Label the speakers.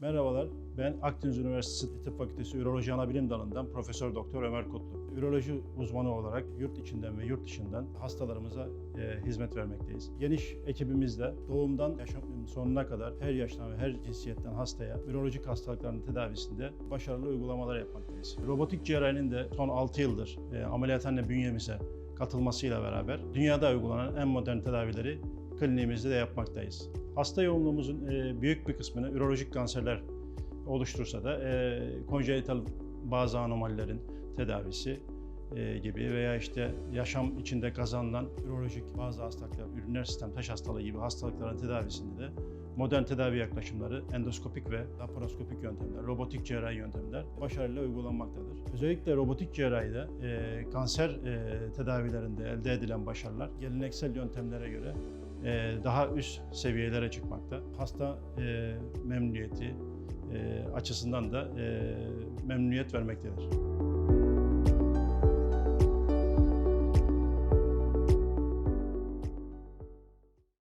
Speaker 1: Merhabalar, ben Akdeniz Üniversitesi Tıp Fakültesi Üroloji Anabilim Dalı'ndan Profesör Doktor Ömer Kutlu. Üroloji uzmanı olarak yurt içinden ve yurt dışından hastalarımıza e, hizmet vermekteyiz. Geniş ekibimizle doğumdan yaşam sonuna kadar her yaştan ve her cinsiyetten hastaya ürolojik hastalıkların tedavisinde başarılı uygulamalar yapmaktayız. Robotik cerrahinin de son 6 yıldır e, ameliyathane bünyemize katılmasıyla beraber dünyada uygulanan en modern tedavileri kliniğimizde de yapmaktayız. Hasta yoğunluğumuzun e, büyük bir kısmını ürolojik kanserler oluştursa da e, konjenital bazı anomalilerin tedavisi e, gibi veya işte yaşam içinde kazanılan ürolojik bazı hastalıklar, üriner sistem taş hastalığı gibi hastalıkların tedavisinde de modern tedavi yaklaşımları, endoskopik ve laparoskopik yöntemler, robotik cerrahi yöntemler başarıyla uygulanmaktadır. Özellikle robotik cerrahide e, kanser e, tedavilerinde elde edilen başarılar geleneksel yöntemlere göre daha üst seviyelere çıkmakta. Hasta e, memnuniyeti e, açısından da e, memnuniyet vermektedir.